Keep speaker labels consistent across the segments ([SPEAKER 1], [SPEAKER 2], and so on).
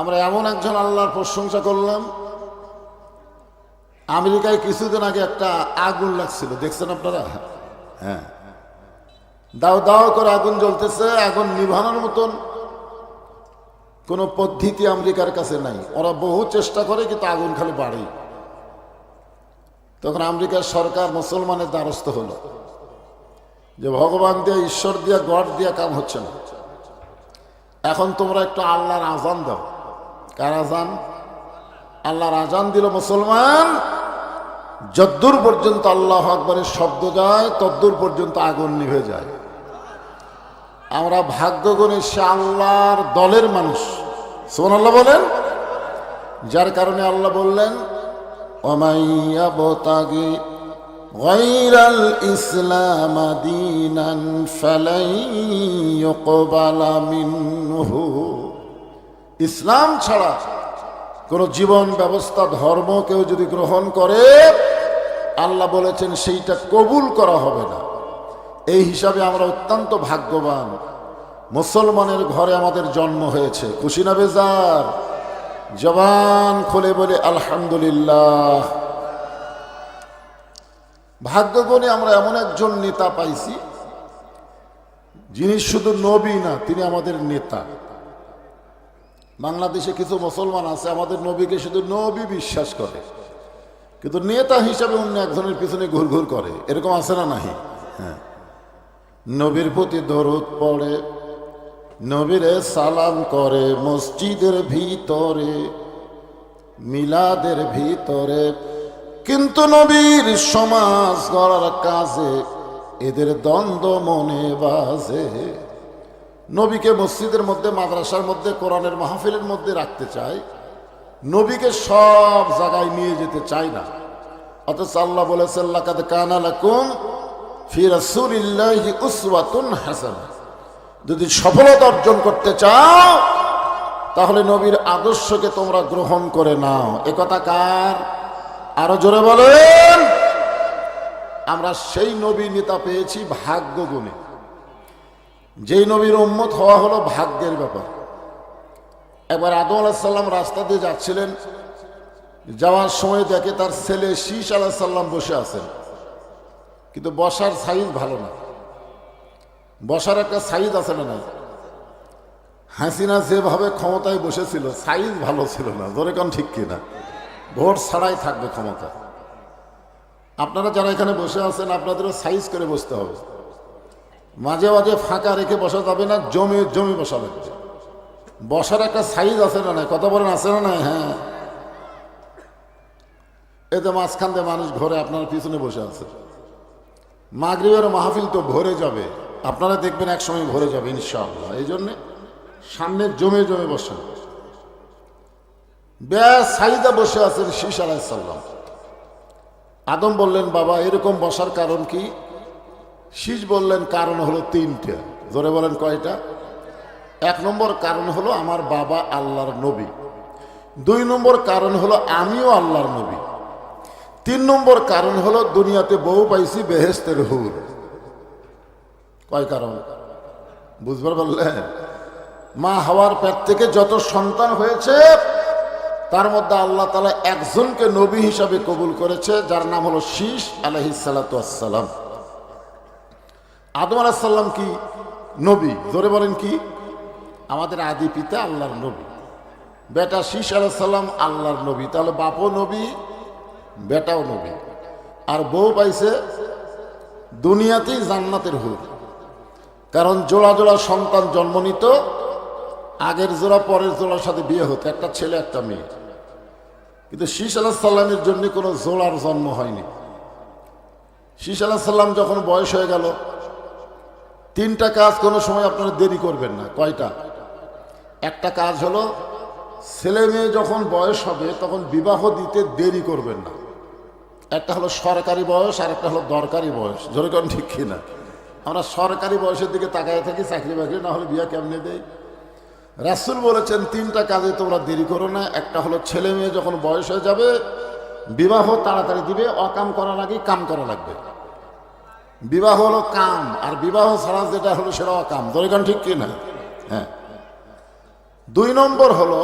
[SPEAKER 1] আমরা এমন একজন আল্লাহর প্রশংসা করলাম। আমেরিকায় কিছুদিন আগে একটা আগুন লাগছিল, দেখছেন আপনারা? হ্যাঁ। দাও দাও করে আগুন জ্বলতেছে, আগুন নিভানোর মতন। কোনো পদ্ধতি আমেরিকার কাছে নাই। ওরা বহু চেষ্টা করে, কিন্তু আগুন খালি বাড়ে তখন আমেরিকার সরকার মুসলমানের দ্বারস্থ হলো। যে ভগবান দিয়ে, ঈশ্বর দিয়ে, গড দিয়ে কাম হচ্ছে না। এখন তোমরা একটু আল্লাহর আজান দাও। কার আজান আল্লাহর আজান দিল মুসলমান যদ্দূর পর্যন্ত আল্লাহ আকবরের শব্দ যায় তদ্দূর পর্যন্ত আগুন নিভে যায় আমরা ভাগ্যগুণে সে আল্লাহর দলের মানুষ সোমান আল্লাহ বলেন যার কারণে আল্লাহ বললেন ওমাইয়াবতাগি غير الإسلام دينا فلن يقبل منه ইসলাম ছাড়া কোন জীবন ব্যবস্থা, ধর্ম কেউ যদি গ্রহণ করে, আল্লাহ বলেছেন সেইটা কবুল করা হবে না। এই হিসাবে আমরা অত্যন্ত ভাগ্যবান। মুসলমানের ঘরে আমাদের জন্ম হয়েছে। খুশি না বেজার? জবান খুলে বলে, আলহামদুলিল্লাহ। ভাগ্যগুণে আমরা এমন একজন নেতা পাইছি, যিনি শুধু নবী না, তিনি আমাদের নেতা। বাংলাদেশে কিছু মুসলমান আছে, আমাদের নবীকে শুধু নবী বিশ্বাস করে। কিন্তু নেতা হিসাবে অন্য একজনের পিছনে ঘুরঘুর করে। এরকম আছে না নাহি? হ্যাঁ। নবীর প্রতি দরদ পড়ে, নবীরে সালাম করে মসজিদের ভিতরে, মিলাদের ভিতরে। কিন্তু নবীর সমাজ গড়ার কাজে এদের দ্বন্দ্ব মনে বাজে। নবীকে মসজিদের মধ্যে, মাদ্রাসার মধ্যে, কোরআনের মাহফিলের মধ্যে রাখতে চায়, নবীকে সব জায়গায় নিয়ে যেতে চায় না। অথচ আল্লাহ হাসানাহ যদি সফলতা অর্জন করতে চাও, তাহলে নবীর আদর্শকে তোমরা গ্রহণ করে নাও। একথা কার? আরও জোরে বলেন। আমরা সেই নবী নেতা পেয়েছি ভাগ্য গুণে যেই নবীর উম্মত হওয়া হলো ভাগ্যের ব্যাপার। একবার আদম আলাহিসাল্লাম রাস্তা দিয়ে যাচ্ছিলেন, যাওয়ার সময় দেখে তার ছেলে শীষ আলাহিসাল্লাম বসে আছেন। কিন্তু বসার সাইজ ভালো না। বসার একটা সাইজ আছে না নাই? হাসিনা যেভাবে ক্ষমতায় বসেছিল, সাইজ ভালো ছিল না। ধরে কারণ ঠিক কিনা? ভোট ছাড়াই থাকবে ক্ষমতা। আপনারা যারা এখানে বসে আছেন, আপনাদেরও সাইজ করে বসতে হবে। মাঝে মাঝে ফাঁকা রেখে বসা যাবে না, জমি জমি বসা লাগবে বসার একটা সাইজ আছে না নাই? কথা বলেন, আছে না নাই? হ্যাঁ। এতে মাঝখান দিয়ে মানুষ ঘরে, আপনার পিছনে বসে আছে। মাগরিবের মাহফিল তো ভরে যাবে। আপনারা দেখবেন এক সময় ভরে যাবে, ইনশাআল্লাহ। এই জন্যে সামনে জমে জমে বসেন। ব্যাস সাইদা বসে আছেন শীষ আলাইসাল্লাম আদম বললেন, বাবা, এরকম বসার কারণ কি? শীষ বললেন, কারণ হলো তিনটে। জোরে বলেন, কয়টা? এক নম্বর কারণ হলো আমার বাবা আল্লাহর নবী। দুই নম্বর কারণ হলো আমিও আল্লাহর নবী। তিন নম্বর কারণ হলো দুনিয়াতে বউ পাইছি বেহেস্তের হুর। কয় কারণ? বুঝবার পারলেন? মা হওয়ার পেট থেকে যত সন্তান হয়েছে, তার মধ্যে আল্লাহ তালা একজনকে নবী হিসাবে কবুল করেছে, যার নাম হলো শীষ আলহিসাল্লাম আদম আলাহিসাল্লাম কি নবী? ধরে বলেন কি? আমাদের আদি পিতা আল্লাহর নবী। বেটা শীষ আলাহিসাল্লাম আল্লাহর নবী। তাহলে বাপও নবী, বেটাও নবী। আর বউ পাইছে দুনিয়াতেই জান্নাতের হুর। কারণ জোড়া জোড়া সন্তান জন্ম নিত, আগের জোড়া, পরের জোড়ার সাথে বিয়ে হতো। একটা ছেলে, একটা মেয়ে। কিন্তু শীষ আলাহ সাল্লামের জন্য কোনো জোড়ার জন্ম হয়নি। শীষ আলাহ সাল্লাম যখন বয়স হয়ে গেল তিনটা কাজ কোনো সময় আপনারা দেরি করবেন না। কয়টা? একটা কাজ হলো, ছেলে মেয়ে যখন বয়স হবে, তখন বিবাহ দিতে দেরি করবেন না। একটা হলো সরকারি বয়স, আর একটা হলো দরকারি বয়স। যেরকম ঠিক কিনা? আমরা সরকারি বয়সের দিকে তাকায় থাকি, চাকরি বাকরি না হলে বিয়া কেমনে দেয়? রাসুল বলেছেন, তিনটা কাজে তোমরা দেরি করো না। একটা হলো ছেলে মেয়ে যখন বয়স হয়ে যাবে, বিবাহ তাড়াতাড়ি দিবে, অকাম করার আগে কাম করা লাগবে। বিবাহ হলো কাম, আর বিবাহ ছাড়া যেটা হলো সেটা অকাম দরিকান ঠিক কি না? হ্যাঁ। দুই নম্বর হলো,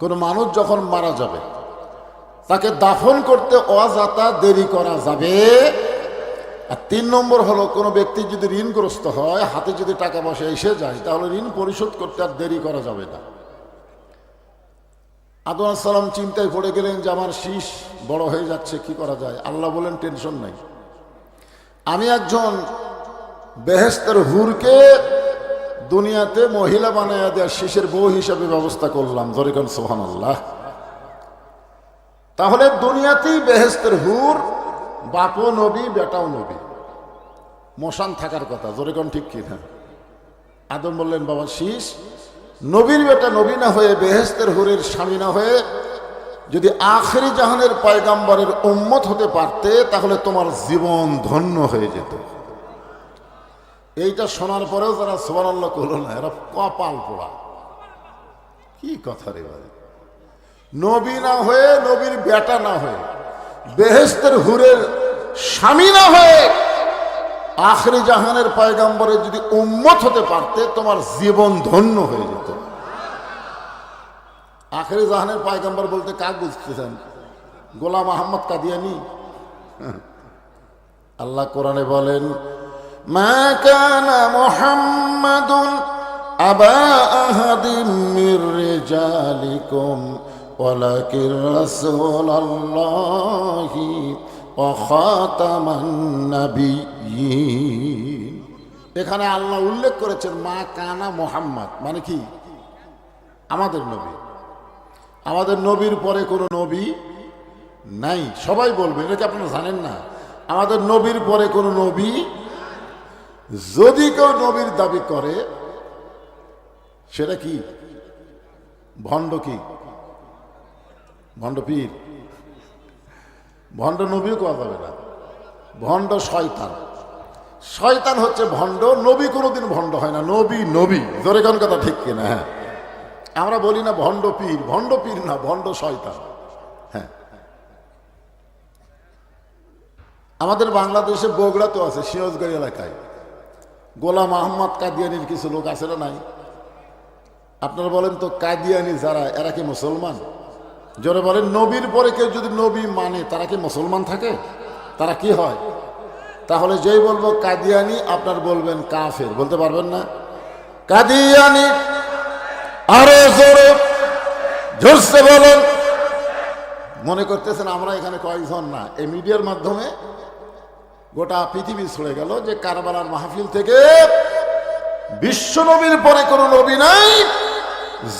[SPEAKER 1] কোনো মানুষ যখন মারা যাবে, তাকে দাফন করতে অযাতা দেরি করা যাবে। আর তিন নম্বর হলো, কোনো ব্যক্তি যদি ঋণগ্রস্ত হয়, হাতে যদি টাকা পয়সা এসে যায়, তাহলে ঋণ পরিশোধ করতে আর দেরি করা যাবে না। আদম সালাম চিন্তায় পড়ে গেলেন যে, আমার শীষ বড় হয়ে যাচ্ছে, কি করা যায়? আল্লাহ বলেন, টেনশন নাই। আমি একজন বেহেস্তের হুরকে দুনিয়াতে মহিলা বানাইয়া দেওয়ার শীষের বউ হিসাবে ব্যবস্থা করলাম। ধরে সোহান আল্লাহ তাহলে দুনিয়াতেই বেহেস্তের হুর বাপও নবী, বেটাও নবী। মশান থাকার কথা জোরে ঠিক কি না আদম বললেন, বাবা শীষ নবীর বেটা নবী না হয়ে বেহেস্তের হুরের স্বামী না হয়ে যদি আখেরি জাহানের পয়গাম্বরের উম্মত হতে পারতে, তাহলে তোমার জীবন ধন্য হয়ে যেত। এইটা শোনার পরেও যারা সোয়ানাল্লাহ করল না, এরা কপাল পোড়া। কি কথা রে ভাই? নবী না হয়ে, নবীর বেটা না হয়ে বেহেস্তের হুরের স্বামী না হয়ে, আখরি জাহানের পয়গাম্বরে যদি উম্মত হতে পারতে, তোমার জীবন ধন্য হয়ে যেত। আখরি জাহানের পয়গাম্বর বলতে কাক বুঝতেছেন? গোলাম আহমদ কাদিয়ানি? আল্লাহ কোরআনে বলেন, মা কানা মুহাম্মাদুন আবা আহাদিম মির রিজালিকুম ওয়ালাকিন রাসূলুল্লাহি ওয়া খাতামান নাবিয়্যিন। এখানে আল্লাহ উল্লেখ করেছেন, মা কানা মোহাম্মদ। মানে কি? আমাদের নবী। আমাদের নবীর পরে কোনো নবী নাই। সবাই বলবে, এটা কি আপনারা জানেন না? আমাদের নবীর পরে কোনো নবী যদি কেউ নবীর দাবি করে, সেটা কি? ভণ্ড কি? ভণ্ড পীর? ভণ্ড নবীও কোয়া যাবে না। ভণ্ড শয়তান। শয়তান হচ্ছে ভণ্ড, নবী কোনোদিন ভণ্ড হয় না। নবী নবী। জোরে কোন কথা ঠিক কিনা? হ্যাঁ। আমরা বলি না ভণ্ড পীর ভণ্ড পীর না, ভণ্ড শয়তান। হ্যাঁ। আমাদের বাংলাদেশে বগুড়া তো আছে, সিরজগড় এলাকায়। গোলাম আহম্মদ কাদিয়ানির কিছু লোক আছে না নাই? আপনারা বলেন তো কাদিয়ানি যারা, এরা কি মুসলমান? জোরে বলেন, নবীর পরে কেউ যদি নবী মানে তারা কি মুসলমান থাকে? তারা কি হয়? তাহলে যেই বলব কাদিয়ানি, আপনার বলবেন কাফের, বলতে পারবেন না? কাদিয়ানি আরও জোরে, জোরসে বলেন। মনে করতেছেন আমরা এখানে কয়েকজন না, এই মিডিয়ার মাধ্যমে গোটা পৃথিবী ছড়ে গেল যে কারবালার মাহফিল থেকে বিশ্ব নবীর পরে কোনো নবী নাই,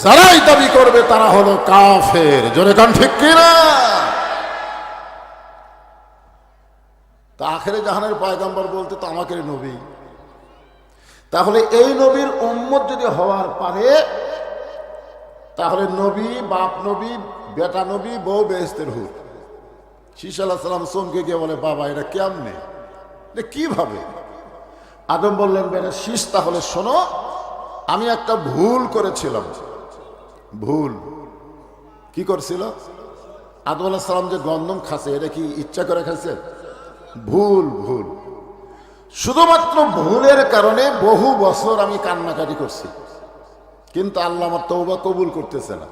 [SPEAKER 1] যারাই দাবি করবে তারা হলো কাফের। জোরে কান ঠিক কিনা? তা আখেরে জাহানের পয়গাম্বর বলতে তো আমাকে নবী। তাহলে এই নবীর উম্মত যদি হওয়ার পারে তাহলে নবী, বাপ নবী, বেটা নবী, বউ বেহেস্তের হুর। শীষ আল্লাহ সাল্লাম চমকে গিয়ে বলে, বাবা, এটা কেমনে? কীভাবে? আদম বললেন, বেটা শীষ তাহলে শোনো, আমি একটা ভুল করেছিলাম। ভুল? কি করছিল? আদম আল্লাহ সাল্লাম যে গন্ধম খাসে এটা কি ইচ্ছা করে খাইছে ভুল ভুল। শুধুমাত্র ভুলের কারণে বহু বছর আমি কান্নাকাটি করছি। কিন্তু আল্লাহ আমার তৌবা কবুল করতেছে না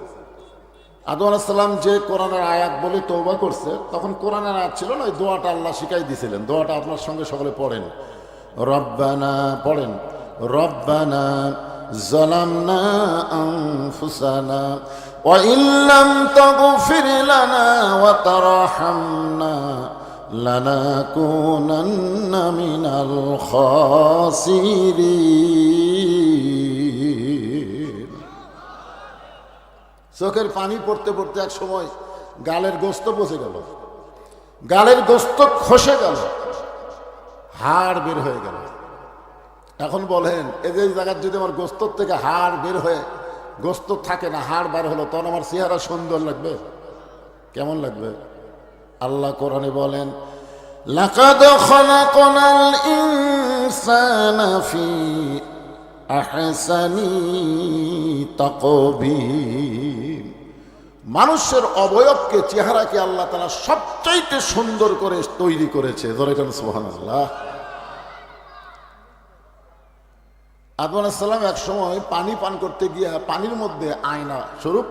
[SPEAKER 1] আদম আলাহিসাল্লাম যে কোরআনের আয়াত বলে তৌবা করছে তখন কোরআনের আয়াত ছিল না ওই দোয়াটা আল্লাহ শিখাই দিয়েছিলেন দোয়াটা আপনার সঙ্গে সকলে পড়েন রব্বানা পড়েন রব্বানা ظلمنا أنفسنا وإن لم تغفر لنا وترحمنا لنكونن من الخاسرين চোখের পানি পড়তে পড়তে এক সময় গালের গোস্ত পচে গেল। গালের গোস্ত খসে গেল। হাড় বের হয়ে গেল। এখন বলেন এদের জায়গার যদি আমার গোস্তর থেকে হাড় বের হয়ে গোস্ত থাকে না, হাড় বার হলো, তখন আমার চেহারা সুন্দর লাগবে? কেমন লাগবে? আল্লাহ কোরআনে বলেন, লাকাদ খলাকনাল ইনসানা ফি মানুষের অবয়বকে, চেহারাকে আল্লাহ তাআলা সবচাইতে সুন্দর করে তৈরি করেছে। ধরে কেন, সুবহানাল্লাহ। আদম আলাহিসাল্লাম এক সময় পানি পান করতে গিয়ে পানির মধ্যে আয়না স্বরূপ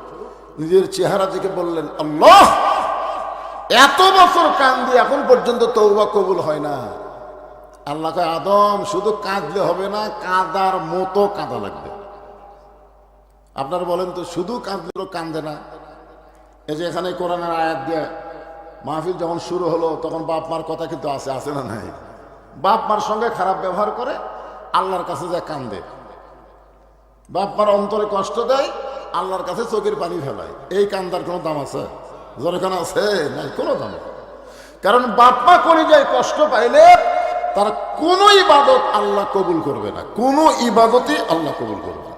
[SPEAKER 1] নিজের চেহারা দিকে বললেন, আল্লাহ, এত বছর কান্দি এখন পর্যন্ত তৌবা কবুল হয় না। আল্লাহ কয়, আদম শুধু কাঁদলে হবে না কাঁদার মতো কাঁদা লাগবে। আপনারা বলেন তো শুধু কাঁদলেও কান্দে না? এই যে এখানে কোরআনের আয়াত দিয়ে মাহফিল যখন শুরু হলো তখন বাপ মার কথা কিন্তু আছে আছে না নাই? বাপ মার সঙ্গে খারাপ ব্যবহার করে আল্লাহর কাছে যায় কান্দে। বাপ মার অন্তরে কষ্ট দেয় আল্লাহর কাছে চোখের পানি ফেলায়। এই কান্দার কোনো দাম আছে? যেখানে আছে? নাই কোনো দাম কারণ বাপ মা করে যায় কষ্ট পাইলে তার কোনো ইবাদত আল্লাহ কবুল করবে না। কোনো ইবাদতই আল্লাহ কবুল করবে না।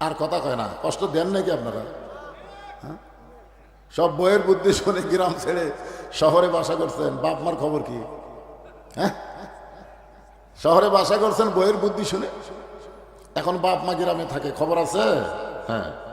[SPEAKER 1] আর কথা কয় না, কষ্ট দেন নাকি আপনারা? হ্যাঁ? সব বইয়ের বুদ্ধি শুনে গ্রাম ছেড়ে শহরে বাসা করছেন, বাপ মার খবর কি? হ্যাঁ? শহরে বাসা করছেন, বইয়ের বুদ্ধি শুনে? এখন বাপ মা গ্রামে থাকে, খবর আছে? হ্যাঁ।